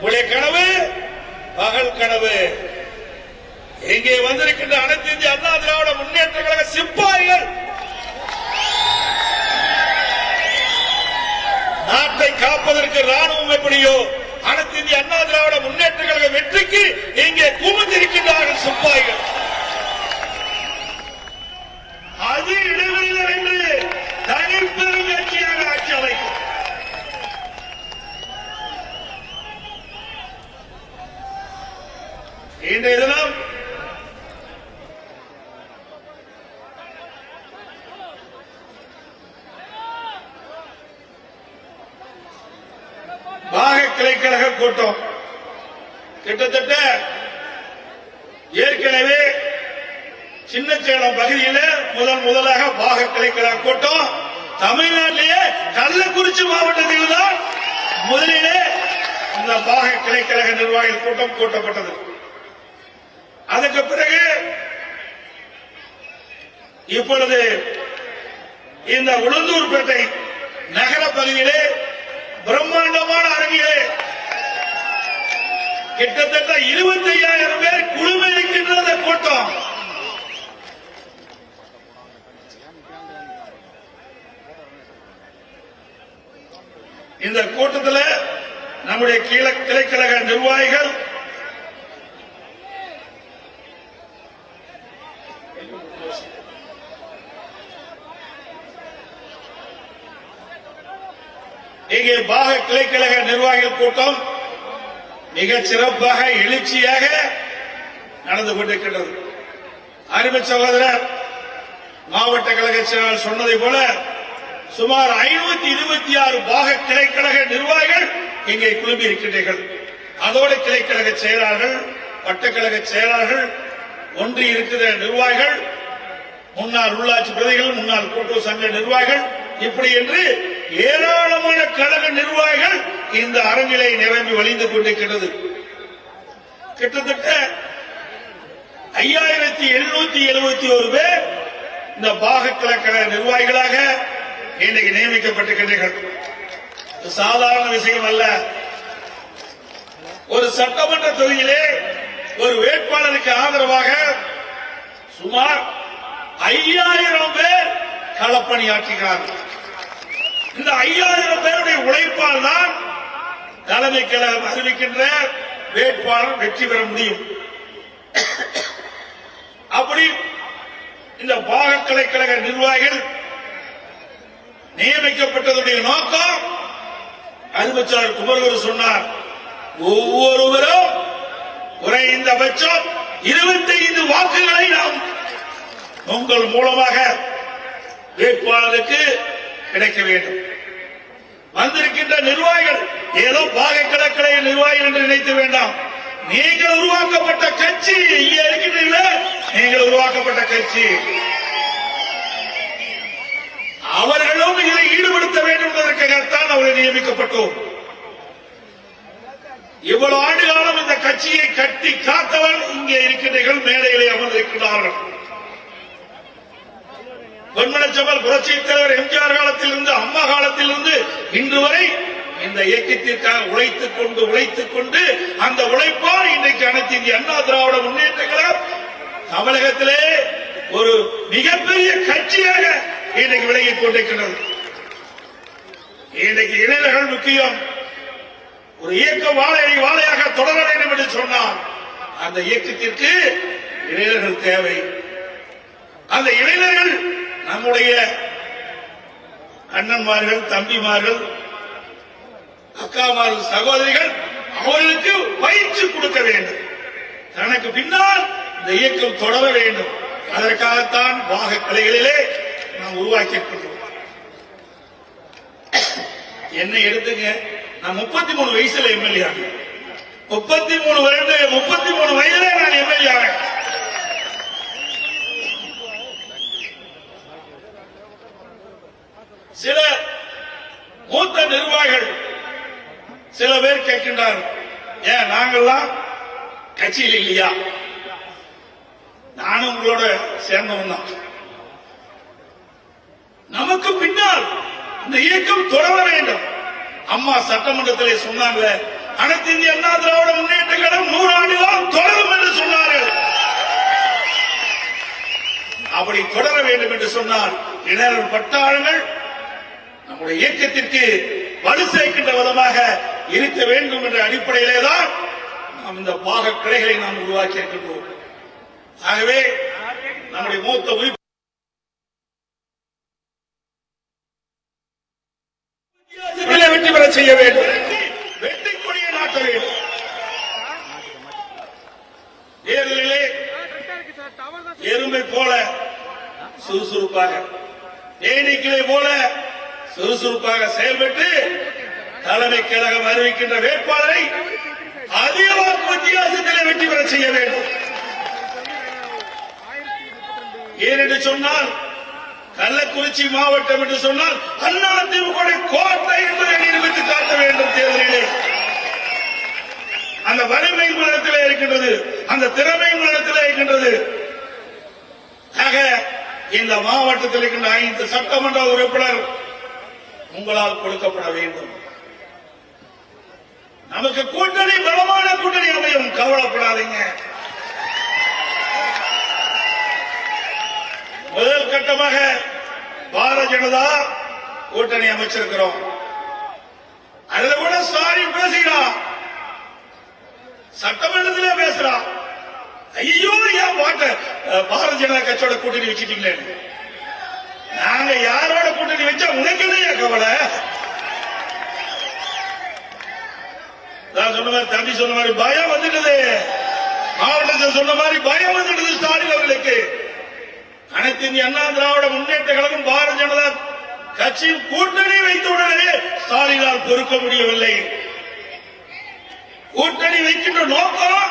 உங்களுடைய கனவு பகல் கனவு. இங்கே வந்திருக்கின்ற அனைத்து இந்திய அண்ணா திராவிட முன்னேற்ற கழக சிப்பாய்கள். நாட்டை காப்பதற்கு ராணுவம் எப்படியோ அனைத்து இந்திய அண்ணா திராவிட முன்னேற்ற கழக வெற்றிக்கு இங்கே குமிந்திருக்கின்றார்கள் சிப்பாய்கள். அது இன்றைய தினம் பாக கிளைக்கழக கூட்டம். கிட்டத்தட்ட ஏற்கனவே சின்னச்சேலம் பகுதியில் முதன் முதலாக பாக கிளைக்கழக கூட்டம். தமிழ்நாட்டிலேயே கள்ளக்குறிச்சி மாவட்டத்தில் தான் முதலிலே இந்த பாக கிளைக்கழக நிர்வாகிகள் கூட்டம் கூட்டப்பட்டது. அதுக்கு பிறகு இப்பொழுது இந்த உளுந்தூர்பேட்டை நகர பகுதியிலே பிரம்மாண்டமான அரங்கிலே கிட்டத்தட்ட இருபத்தி ஐயாயிரம் பேர் குழும இருக்கின்ற அந்த கூட்டம். இந்த கூட்டத்தில் நம்முடைய கீழ கிளைக்கழக நிர்வாகிகள் இங்கே பாக கிளைக்கழக நிர்வாகிகள் கூட்டம் மிக சிறப்பாக எழுச்சியாக நடந்து கொண்டிருக்கின்றது. அருமை சகோதரர் மாவட்ட கழக செயலாளர் சொன்னதை போல சுமார் ஐநூத்தி இருபத்தி ஆறு பாக கிளைக்கழக நிர்வாகிகள் இங்கே குழுமி இருக்கின்றீர்கள். அதோடு கிளைக்கழக செயலாளர்கள் வட்டக்கழக செயலாளர்கள் ஒன்றி இருக்கிற நிர்வாகிகள் முன்னாள் உள்ளாட்சி பிரதிகள் முன்னாள் கூட்டுறவு சங்க நிர்வாகிகள் இப்படி என்று ஏராளமான கழக நிர்வாகிகள் இந்த அரங்கிலே நிரம்பி வழிந்து கொண்டிருக்கிறது. கிட்டத்தட்ட ஐயாயிரத்தி எழுநூத்தி எழுபத்தி ஒரு பேர் இந்த பாக கழக நிர்வாகிகளாக இன்னைக்கு நியமிக்கப்பட்டிருக்கின்றீர்கள். சாதாரண விஷயம் அல்ல. ஒரு சட்டமன்ற தொகுதியிலே ஒரு வேட்பாளருக்கு ஆதரவாக சுமார் ஐயாயிரம் பேர் களப்பணியாற்றுகிறார்கள். இந்த ஐயாயிரம் பேருடைய உழைப்பால் தான் தலைமை கழகம் அறிவிக்கின்ற வேட்பாளர் வெற்றி பெற முடியும். அப்படி இந்த பாகக்கலை கழக நிர்வாகிகள் நியமிக்கப்பட்டதுடைய நோக்கம் அறிவிச்சாளர் குமரகுரு சொன்னார் ஒவ்வொருவரும் குறைந்தபட்சம் இருபத்தைந்து வாக்குகளை நாம் உங்கள் மூலமாக வேட்பாளருக்கு கிடைக்க வேண்டும். வந்திருக்கின்ற நிர்வாகிகள் ஏதோ பாகை கடற்கரை நிர்வாகிகள் என்று நினைத்து வேண்டாம். நீங்கள் உருவாக்கப்பட்ட கட்சி இங்கே இருக்கின்றீர்களே நீங்கள் உருவாக்கப்பட்ட கட்சி. அவர்களும் இதை ஈடுபடுத்த வேண்டும் என்பதற்காகத்தான் அவர்கள் நியமிக்கப்பட்டோம். இவ்வளவு ஆண்டு காலம் இந்த கட்சியை கட்டி காத்தவர் இங்கே இருக்கின்றீர்கள் மேடையிலே அமர்ந்திருக்கிறார்கள் பொன்மனச்சம்பல் புரட்சி தலைவர் எம்ஜிஆர் காலத்தில் இருந்து அம்மா காலத்தில் இருந்து இன்று வரை இந்த இயக்கத்திற்காக உழைத்துக் கொண்டு உழைத்துக் கொண்டு அந்த உழைப்பால் இன்றைக்கு அனைத்து இந்திய அண்ணா திராவிட முன்னேற்ற கழகம் தமிழகத்திலே ஒரு மிகப்பெரிய கட்சியாக இன்றைக்கு விலகிக் கொண்டிருக்கிறது. இன்றைக்கு இளைஞர்கள் முக்கியம். ஒரு இயக்கம் வாழை வாழையாக தொடர வேண்டும் என்று சொன்னால் அந்த இயக்கத்திற்கு இளைஞர்கள் தேவை. அந்த இளைஞர்கள் நம்முடைய அண்ணன்மார்கள் தம்பிமார்கள் அக்காமார்கள் சகோதரிகள் அவர்களுக்கு பயிற்சி கொடுக்க வேண்டும். தனக்கு பின்னால் இந்த இயக்கம் தொடர வேண்டும். அதற்காகத்தான் பாக கலைகளிலே நாம் உருவாக்கி இருக்கிறோம் என்னை எடுத்துங்க. நான் முப்பத்தி மூணு வயசுல எம்எல்ஏ ஆனேன் முப்பத்தி மூணு வருட முப்பத்தி மூணு வயதுல நான் எம்எல்ஏ ஆனேன். சில மூத்த நிர்வாகிகள் சில பேர் கேட்கின்றார்கள் ஏன் நாங்கள்லாம் கட்சியில் இல்லையா? நானும் உங்களோட சேர்ந்தவன் தான். நமக்கு பின்னால் இந்த இயக்கம் தொடர வேண்டும். அம்மா சட்டமன்றத்திலே சொன்னாங்க அனைத்து இந்திய அண்ணா திராவிட முன்னேற்ற கழகம் நூறு ஆண்டுதான் தொடரும் என்று சொன்னார்கள். அப்படி தொடர வேண்டும் என்று சொன்னால் இளைஞர் பட்டாளங்கள் நம்முடைய இயக்கத்திற்கு வலு சேர்க்கின்ற விதமாக இருக்க வேண்டும் என்ற அடிப்படையிலே தான் நாம் இந்த பாக கிளைகளை நாம் உருவாக்கி இருக்கின்றோம். ஆகவே நம்முடைய மூத்த உறுப்பினர் வெற்றி பெற செய்ய வேண்டும். வெற்றி கொடியை நாட்ட வேண்டும். தேர்தலிலே எறும்பை போல சுறுசுறுப்பாக தேனீக்களை போல சுறுசுறுப்பாக செயல்பட்டு தலைமை கழகம் அறிவிக்கின்ற வேட்பாளரை அதிக வாக்கு வித்தியாசத்திலே வெற்றி பெற செய்ய வேண்டும். ஏனென்று சொன்னால் கள்ளக்குறிச்சி மாவட்டம் என்று சொன்னால் அண்ணா திமுக கோட்டை என்பதை நிரூபித்து காட்ட வேண்டும் தேர்தலிலே. அந்த வலிமை உலகத்திலே இருக்கின்றது அந்த திறமை உலகத்திலே இருக்கின்றது. ஆக இந்த மாவட்டத்தில் இருக்கின்ற ஐந்து சட்டமன்ற உறுப்பினர் உங்களால் கொடுக்கப்பட வேண்டும். நமக்கு கூட்டணி பலமான கூட்டணி அமையும். கவலைப்படாதீங்க. முதல் கட்டமாக பாரத ஜனதா கூட்டணி அமைச்சிருக்கிறோம். அதுல கூட சாரி பேசுகிறான் சட்டமன்றத்திலே பேசுறான் ஐயோ ஏன் பாட்ட பாரதிய ஜனதா கட்சியோட கூட்டணி வச்சுட்டீங்களே? நாங்க யாரோட கூட்டணி வச்சா உனக்கு இல்லையா கவலை நான் சொன்ன மாதிரி தம்பி சொன்ன மாதிரி பயம் வந்துட்டது. மாவட்டத்தில் சொன்ன மாதிரி பயம் வந்துட்டது ஸ்டாலின் அவர்களுக்கு. அனைத்து இந்திய அண்ணா திராவிட முன்னேற்ற கழகம் பாரதிய ஜனதா கட்சியின் கூட்டணி வைத்தவுடனே ஸ்டாலினால் பொறுக்க முடியவில்லை. கூட்டணி வைக்கின்ற நோக்கம்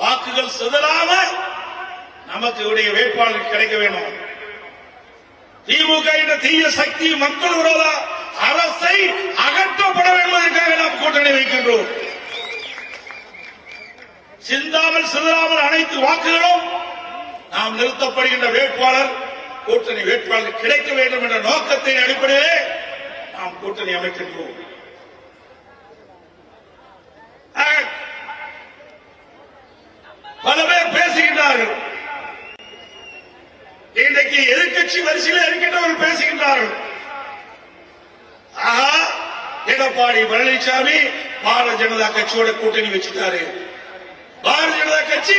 வாக்குகள் சிதறாம நமக்கு உடைய வேட்பாளர் கிடைக்க வேணும். திமுக என்ற தீய சக்தி மக்கள் விரோத அரசை அகற்றப்பட வேண்டும் நாம் கூட்டணி வைக்கின்றோம். சிந்தாமல் சிதறாமல் அனைத்து வாக்குகளும் நாம் நிறுத்தப்படுகின்ற வேட்பாளர் கூட்டணி வேட்பாளர் கிடைக்க வேண்டும் என்ற நோக்கத்தின் அடிப்படையிலே நாம் கூட்டணி அமைக்கின்றோம். பல பேர் பேசுகின்றார்கள். இன்றைக்கு எதிர்க்கட்சி வரிசையில் இருக்கின்றவர்கள் பேசுகின்றார்கள். எடப்பாடி பழனிசாமி பாரதிய ஜனதா கட்சியோட கூட்டணி வச்சுட்டாரு. பாரதிய ஜனதா கட்சி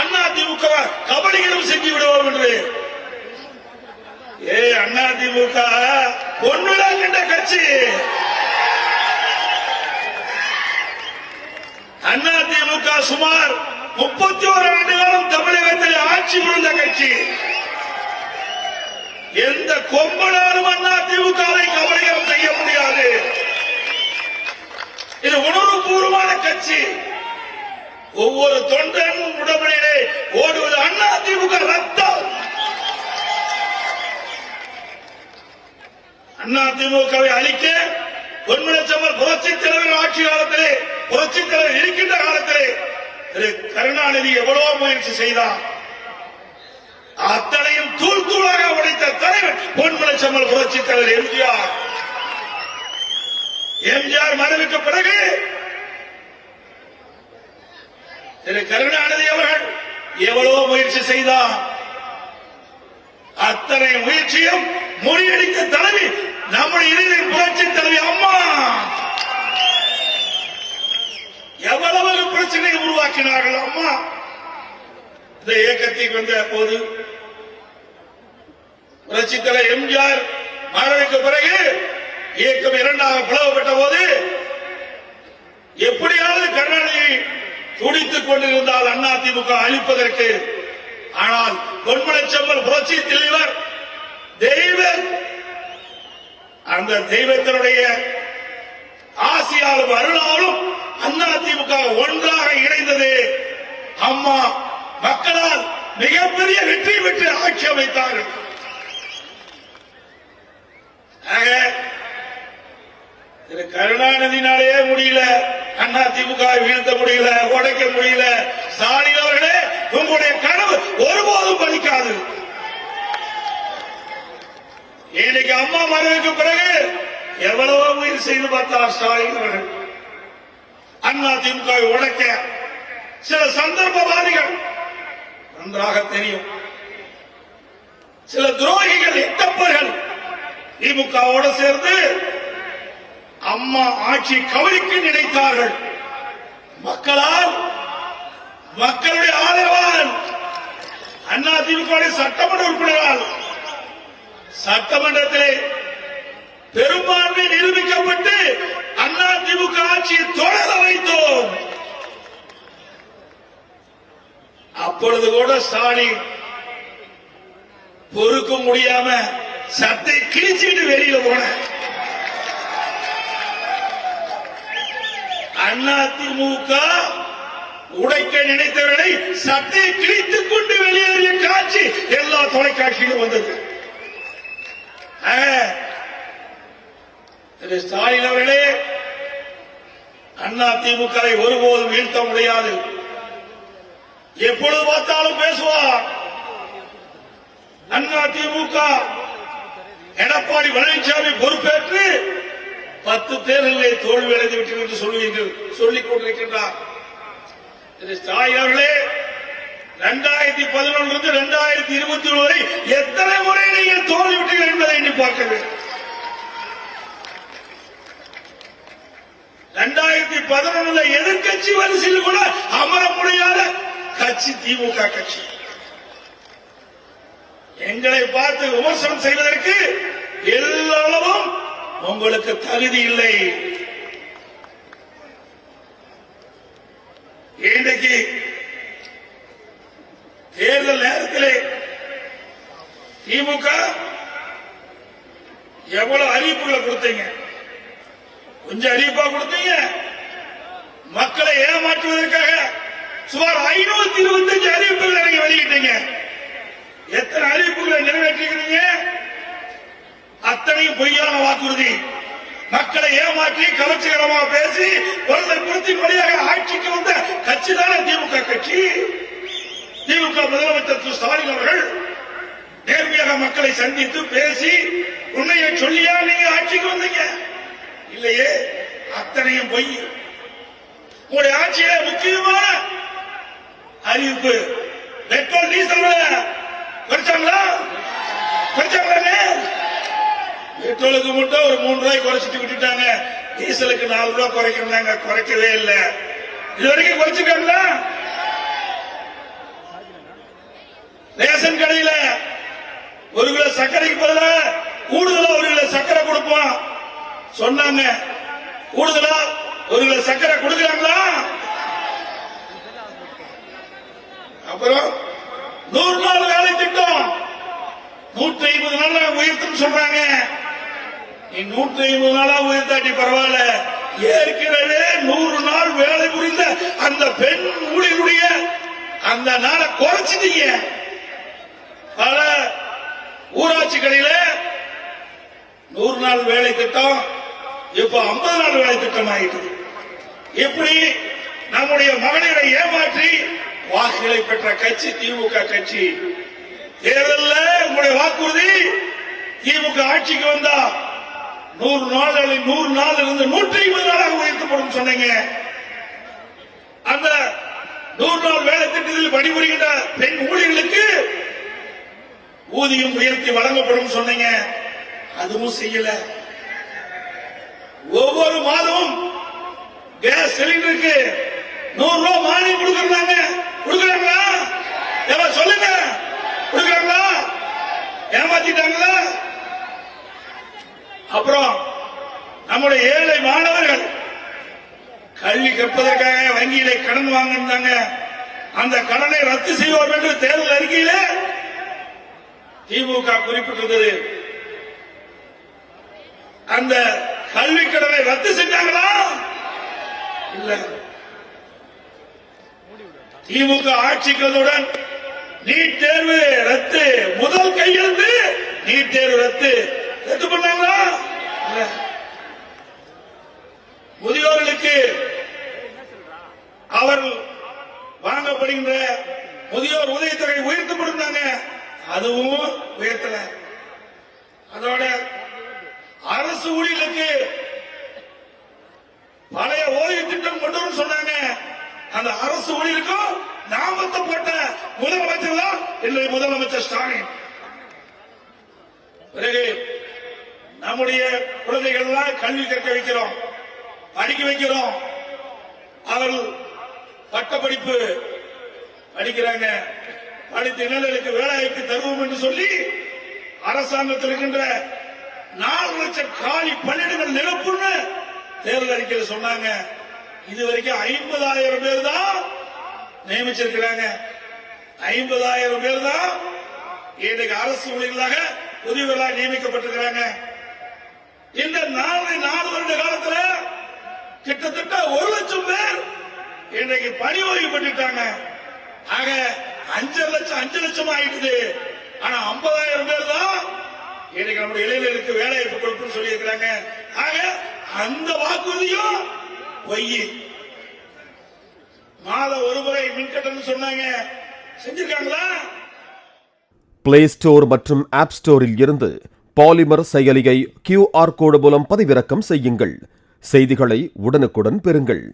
அண்ணா திமுக கபடிகளும் செஞ்சு விடுவோம் என்று. ஏ அண்ணா திமுக பொன்னுலகின்ற கட்சி. அண்ணா திமுக சுமார் முப்பத்தி ஒரு ஆண்டுகளும் தமிழகத்தில் ஆட்சி புரிந்த கட்சி. எந்த கொம்பனாலும் அண்ணா திமுகவை கபடிகம் செய்ய முடியாது இது உணர்வுபூர்வமான ஒவ்வொரு தொண்டனும் உடம்பிலே ஓடுவது அண்ணா திமுக ரத்தம். அண்ணா திமுகவை அழிக்க பொன்முனச்சம்மர் புரட்சி தலைவர் ஆட்சி காலத்திலே புரட்சி தலைவர் இருக்கின்ற காலத்திலே திரு கருணாநிதி எவ்வளவு முயற்சி செய்தார் அத்தனையும் தூள் தூளாக உடைத்த தலைவர் பொன்முனச்சம்மல் புரட்சி தலைவர் எம்ஜிஆர். எம்ஜிஆர் மறைவுக்கு பிறகு திரு கருணாநிதி அவர்கள் எவ்வளவு முயற்சி செய்தார். அத்தனை முயற்சியும் முறியடித்த தலைவி நம்முடைய இறுதி புரட்சி தலைவி அம்மா. எவ்வளவு பிரச்சனையை உருவாக்கினார்கள் அம்மா. இந்த இயக்கத்துக்கு வந்த போது புரட்சி தலைவர் எம்ஜிஆர் மறைவுக்கு பிறகு இயக்கம் இரண்டாக பிளவுபட்ட போது துடித்துக் கொண்டிருந்தால் அண்ணா திமுக அழிப்பதற்கு. ஆனால் பொன்மனச்செம்மல் புரட்சி தலைவர் தெய்வ அந்த தெய்வத்தினுடைய ஆசியாலும் அருளாலும் அண்ணா திமுக ஒன்றாக இணைந்தது. அம்மா மக்களால் மிகப்பெரிய வெற்றி பெற்று ஆட்சி அமைத்தார்கள். ஆக, திரு கருணாநிதினாலேயே முடியல. அண்ணா வீழ்த்த முடியல உடைக்க முடியல. ஸ்டாலின் அவர்களே உங்களுடைய கனவு ஒருபோதும் பலிக்காது. இன்னைக்கு அம்மா மறைவுக்கு பிறகு எவ்வளவோ முயற்சி செய்து பார்த்தார் ஸ்டாலின் அவர்கள். அண்ணா திமுக உடைக்க சில சந்தர்ப்பவாதிகள் நன்றாக தெரியும். சில துரோகிகள் எட்டப்பர்கள் திமுகவோடு சேர்ந்து அம்மா ஆட்சி கவனிக்க நினைத்தார்கள். மக்களுடைய ஆதரவால் அண்ணா திமுக சட்டமன்ற உறுப்பினரால் சட்டமன்றத்திலே பெரும்பான்மை நிரூபிக்கப்பட்டு அண்ணா திமுக ஆட்சியை தொடர வைத்தோம். அப்பொழுது கூட ஸ்டாலின் பொறுக்க முடியாம சத்தை கிழிச்சுட்டு வெளியில போன அண்ணா திமுக உடைக்க நினைத்தவர்களை சட்டையை கிழித்துக் கொண்டு வெளியேறிய காட்சி எல்லா தொலைக்காட்சியிலும் வந்தது. திரு ஸ்டாலின் அவர்களே அண்ணா திமுகவை ஒருபோதும் வீழ்த்த முடியாது. எப்பொழுது பார்த்தாலும் பேசுவார். அண்ணா திமுக எடப்பாடி பழனிசாமி பொறுப்பேற்று பத்து தேர்தலிலே தோல்வி அடைந்து விட்டது என்று சொல்லுவீர்கள் சொல்லிக் கொண்டிருக்கின்றார். திரு ஸ்டாலின் அவர்களே இரண்டாயிரத்தி பதினொன்று இரண்டாயிரத்தி இருபத்தி ஒன்று வரை எத்தனை முறை நீங்கள் தோல்விவிட்டீர்கள் என்பதை எண்ணி பார்க்க வேண்டும். இரண்டாயிரத்தி பதினொன்றுல எதிர்கட்சி வரிசையில் கூட அமர முடியாத கட்சி திமுக கட்சி. எங்களை பார்த்து விமர்சனம் செய்வதற்கு எல்லளவும் உங்களுக்கு தகுதி இல்லை இன்றைக்கு தேர்தல் நேரத்திலே திமுக எவ்வளவு அறிவிப்புகளை கொடுத்தீங்க? கொஞ்சம் அறிவிப்பா கொடுத்தீங்க. மக்களை ஏமாற்றுவதற்காக சுமார் ஐநூத்தி இருபத்தஞ்சு அறிவிப்புகளை நீங்க வெளியிட்டீங்க. எத்தனை அறிவிப்புகளை நிறைவேற்றிக்கிறீங்க அத்தனையும் பொய்யான வாக்குறுதி. மக்களை ஏமாற்றி கவர்ச்சிகரமாக பேசி குழந்தை புறத்தின் வழியாக ஆட்சிக்கு வந்த கட்சி தானே திமுக கட்சி? முதலமைச்சர் திரு ஸ்டாலின் அவர்கள் நேர்மையாக மக்களை சந்தித்து பேசி உண்மையை சொல்லியா நீங்க ஆட்சிக்கு வந்தீங்க? இல்லையே அத்தனையும் பொய். உங்களுடைய ஆட்சியில முக்கியமான அறிவிப்பு. Petrol diesel குறைச்சாங்களா? குறைச்சாங்களே பெட்ரோலுக்கு மட்டும் ஒரு மூணு ரூபாய் குறைச்சிட்டு விட்டுட்டாங்க. டீசலுக்கு நாலு ரூபாய் குறைக்கிறாங்க குறைக்கவே இல்லை. இது வரைக்கும் குறைச்சிருக்காங்களா? ஒரு கிலோ சர்க்கரைக்கு பதில கூடுதலா ஒரு கிலோ சர்க்கரை கொடுப்போம். சொன்னாங்க. கூடுதலா ஒரு கிலோ சர்க்கரை கொடுக்குறாங்களா? அப்புறம் நூறு நாள் வேலை திட்டம். நூற்றி ஐம்பது நாள் உயர்த்துன்னு சொல்றாங்க. நீ நூற்றி ஐம்பது நாளா உயர்த்தாட்டி பரவாயில்ல. ஏற்கனவே நூறு நாள் வேலை புரிந்த அந்த பெண் ஊழியருடைய அந்த நாளை குறைச்சிட்டீங்க. ஊராட்சிகளில நூறு நாள் வேலை திட்டம் இப்ப ஐம்பது நாள் வேலை திட்டம் ஆயிட்டு எப்படி நம்முடைய மகளிரை ஏமாற்றி வாக்குகளை பெற்ற கட்சி திமுக கட்சி? தேர்தலில் உங்களுடைய வாக்குறுதி? திமுக ஆட்சிக்கு வந்தா நூறு நாள்களில் நூறு நாள் இருந்து நூற்றி ஐம்பது நாளாக உயர்த்தப்படும் சொன்னீங்க. அந்த நூறு நாள் வேலை திட்டத்தில் பணிபுரிகின்ற பெண் ஊழியர்களுக்கு ஊதியம் உயர்த்தி வழங்கப்படும் சொன்னீங்க. அதுவும் செய்யல. ஒவ்வொரு மாதமும் கேஸ் சிலிண்டருக்கு நூறு ரூபாய் மானியம் கொடுக்கறாங்க. கொடுக்கறாங்களா? ஏமா சொல்லுங்க. கொடுக்கறாங்களா? ஏமாத்திட்டாங்களா? அப்புறம் நம்முடைய ஏழை மாணவர்கள் கல்வி கற்பதற்காக வங்கியிலே கடன் வாங்கினாங்க. அந்த கடனை ரத்து செய்வோம் என்று தேர்தல் அறிக்கையிலே திமுக குறிப்பிட்டிருந்தது. அந்த கல்வி கடனை ரத்து செஞ்சாங்களா? இல்ல. திமுக ஆட்சிகளுடன் நீட் தேர்வு ரத்து முதல் கையெழுத்து நீட் தேர்வு ரத்து. ரத்து பண்ணாங்களா இல்ல. முதியோர்களுக்கு அவர் வழங்கப்படுகின்ற முதியோர் உதவித்தொகை உயர்த்தப்படுகிறாங்க அதுவும் உயர்த்தல. அதோட அரசு ஊழியர்களுக்கு பழைய ஓய்வு திட்டம் கொண்டு வர சொன்னாங்க. அந்த அரசு ஊழியருக்கும் நாமத்தை போட்ட முதலமைச்சர் தான் இல்லை முதலமைச்சர் ஸ்டாலின். பிறகு நம்முடைய குழந்தைகள்லாம் கல்வி கற்க வைக்கிறோம் படிக்க வைக்கிறோம். அவர்கள் பட்டப்படிப்பு படிக்கிறாங்க. படித்த இளைஞர்களுக்கு வேலைவாய்ப்பு தருவோம் என்று சொல்லி அரசாங்கத்தில் இருக்கின்ற நாலு லட்சம் காலி பணியிடங்கள் நிரப்புன்னு தேர்தல் அறிக்கையில் சொன்னாங்க. இது வரைக்கும் ஐம்பதாயிரம் பேர் தான் நியமிச்சிருக்கிறாங்க. ஐம்பதாயிரம் பேர் தான் இன்றைக்கு அரசு ஊழியர்களாக உதவிகளாக நியமிக்கப்பட்டிருக்கிறாங்க. இந்த நாலு நாலு வருட காலத்தில் கிட்டத்தட்ட ஒரு லட்சம் பேர் இன்றைக்கு பணி ஓய்வு பண்ணிட்டாங்க. ஆக அஞ்சு லட்சம் அஞ்சு லட்சம் ஆயிடுது. ஆனா ஐம்பதாயிரம் பேர் தான் இன்னைக்கு நம்முடைய இளைஞர்களுக்கு வேலை வாய்ப்பு கொடுப்புன்னு சொல்லியிருக்கிறாங்க. ஆக அந்த வாக்குறுதியும் பொய் மாத ஒரு முறை மின்கட்டணம் சொன்னாங்க. செஞ்சிருக்காங்களா? பிளே ஸ்டோர் மற்றும் ஆப் ஸ்டோரில் இருந்து பாலிமர் செயலியை கியூஆர் கோடு மூலம் பதிவிறக்கம் செய்யுங்கள். செய்திகளை உடனுக்குடன் பெறுங்கள்.